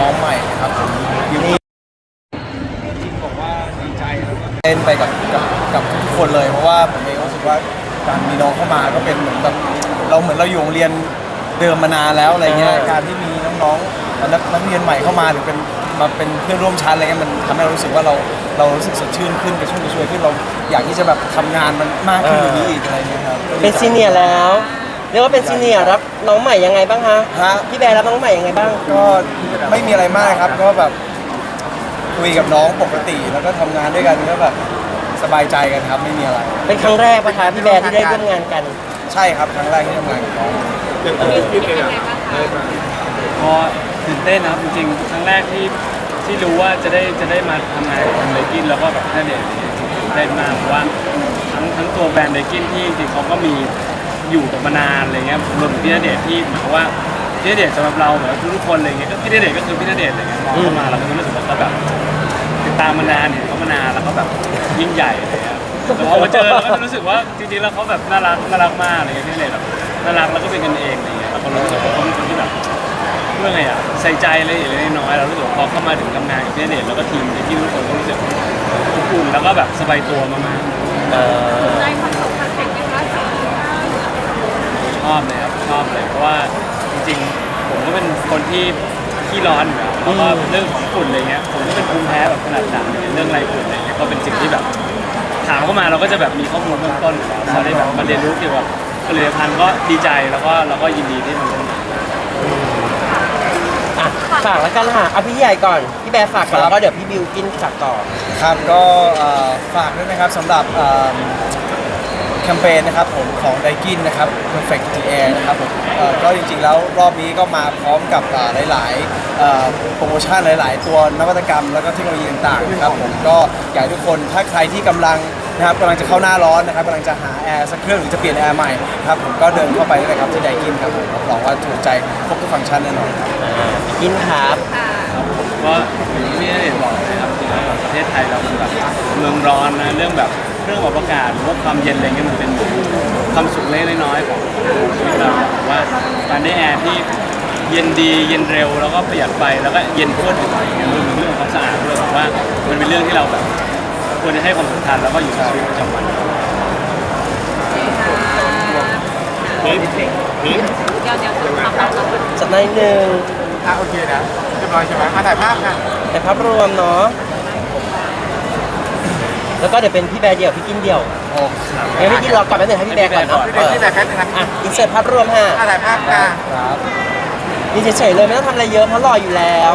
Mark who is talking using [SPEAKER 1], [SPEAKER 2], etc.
[SPEAKER 1] น้องใหม่นะครับผมยินดีบอกว่าดีใจแล้วก็เต้นไปกับกับกับทุกคนเลยเพราะว่าผมเองรู้สึกว่าการมีน้องเข้ามาก็เป็นเหมือนแบบเราเหมือนเราอยู่โรงเรียนเดิมมานานแล้วอะไรเงี้ย
[SPEAKER 2] อ่า
[SPEAKER 1] การที่มีน้องๆนักนักเรียนใหม่เข้ามาหรือเป็นมาเป็นเพื่อนร่วมชั้นอะไรเงี้ยมันทำให้เรารู้สึกว่าเราเรารู้สึกสดชื่นขึ้นกระชุ่มกระชวยขึ้นเราอยากที่จะแบบทำงานมันมากขึ้นกว่านี้อีกอะไรเงี้ยครับ
[SPEAKER 2] เป็นซีเนียร์แล้ว เรียกว่าเป็นซีเนียร์รับน้องใหม่ยังไงบ้างฮะ
[SPEAKER 1] ฮะ
[SPEAKER 2] พี่แบร์รับน้องใหม่ยังไงบ้าง
[SPEAKER 1] ก็ไม่มีอะไรมากครับ ก็แบบคุยกับน้องปกติ แล้วก็ทำงานด้วยกันก็แบบสบายใจกันครับไม่มีอะไร
[SPEAKER 2] เป็นครั้งแรกปะคะพี่แบร์ที่ได้ร่วมงานกัน
[SPEAKER 1] ใช่ครับครั้งแรกที่ทำงานกับน้อง
[SPEAKER 3] ก็ตื่นเต้นนะครับจริงๆครั้งแรกที่ที่รู้ว่าจะได้จะได้มาทำงานกับทางเบกินแล้วก็แบบน่าเด็ดตื่นเต้นมากเพราะว่าทั้งทั้งตัวแบรนด์เบกินที่จริงๆเขาก็มี อยู่กับมานานอะไรเงี้ยรวมถึงพี่ณเดชน์ที่หมายว่าพี่ณเดชน์สำหรับเราเหมือนทุกๆคนอะไรเงี้ยก็พี่ณเดชน์ก็คือพี่ณเดชน์อะไรเงี้ยมองเข้ามาเราก็รู้สึกว่าเขาแบบติดตามมานานเห็นเขามานานแล้วเขาแบบยิ่งใหญ่อะไรเงี้ยแต่พอมาเจอเราก็รู้สึกว่าจริงๆแล้วเขาแบบน่ารักน่ารักมากอะไรเงี้ยพี่ณเดชน์แบบน่ารักแล้วก็เป็นกันเองอะไรเงี้ยเราก็รู้สึกว่าเขาเป็นคนที่แบบเพื่องไงอะใส่ใจเลยเล็กๆน้อยเรารู้สึกว่าพอเข้ามาถึงทำงานกับพี่ณเดชน์แล้วก็ทีมที่ทุกคนก็รู้สึกอบอุ่นแล้วก็แบบสบายตัวมาก
[SPEAKER 2] เออ
[SPEAKER 4] ใจคอ อบ
[SPEAKER 3] เลยครับชอบเลยเพราะว่าจริงๆ ผมก็เป็นคนที่ขี้ร้อนอยู่แล้วแล้วก็เรื่องของฝุ่นอะไรเงี้ยผมก็เป็นภูมิแพ้แบบขนาดหนักเรื่องไรฝุ่นอะไรเงี้ยก็เป็นสิ่งที่แบบถามเข้ามาเราก็จะแบบมีข้อมูลเบื้องต้นอยู่แล้วพอได้แบบมาเรียนรู้เกี่ยวกับผลิตภัณฑ์ก็ดีใจแล้วก็เราก็ยินดีที่มันเป็น
[SPEAKER 2] อะฝากแล้วกันค่ะเอาพี่ใหญ่ก่อน พี่แบร์ฝากก่อนแล้วก็เดี๋ยวพี่บิวกินฝากต่อ
[SPEAKER 1] ครับก็เอ่อฝากด้วยนะครับสำหรับเอ่อแค มเปญนะครับผมของไดกินนะครับ Perfect the Air นะครับผมเอ่อก็จริงๆแล้วรอบนี้ก็มาพร้อมกับเอ่อหลายๆเอ่อโปรโมชั่นหลาย ๆ ตัวนวัตกรรมแล้วก็เทคโนโลยีต่างๆนะครับผมก็อยากให้ทุกคนถ้าใครที่กำลังนะครับกำลังจะเข้าหน้าร้อนนะครับกำลังจะหาแอร์สักเครื่องหรือจะเปลี่ยนแอร์ใหม่นะครับผมก็เดินเข้าไปได้เลยครับที่ไดกินครับผมรับรองว่าถูกใจครบทุกฟังก์ชันแน่นอนครับ
[SPEAKER 2] กินครับ
[SPEAKER 3] ครั รื่องแบบเครื่องอากาศหรือว่าความเย็นอะไรเงี้ยมันเป็นความสุขเล็กๆน้อยๆของชีวิตเราผมว่าการได้แอร์ที่เย็นดีเย็นเร็วแล้วก็ประหยัดไฟแล้วก็เย็นทั่วถึงอะไรเงี้ยรวมถึงเรื่องของความสะอาดด้วยผมว่ามันเป็นเรื่องที่เราแบบควรจะให้ความสำคัญแล้วก็อยู่ในชีวิตประจำวัน
[SPEAKER 4] เดี๋ยวเดี๋ยวทำตามเรา
[SPEAKER 2] สักหน่อยหนึ่ง
[SPEAKER 5] อะโอเคนะเรียบร้อยใช่ไหมมาถ่ายภาพค่ะ
[SPEAKER 2] แต่ภาพรวมเนาะ แล้วก็เดี๋ยวเป็นพี่แบร์เดี่ยวพี่กินเดี่ยว
[SPEAKER 1] โอ้
[SPEAKER 2] งั้นพี่กินรอก่อนแป๊บนึงให้พี่แบร์ก่อนเนาะ
[SPEAKER 5] พี่
[SPEAKER 2] เอ
[SPEAKER 5] เด็ก
[SPEAKER 2] อ
[SPEAKER 5] ที่แต่แค่นะ
[SPEAKER 2] อะอินเสิร์ตภาพรวมค่ะ
[SPEAKER 5] อะถ่ายภาพค่ะ
[SPEAKER 1] ครับ
[SPEAKER 2] นี่เฉยๆเลยไม่ต้องทำอะไรเยอะเพราะรออยู่แล้ว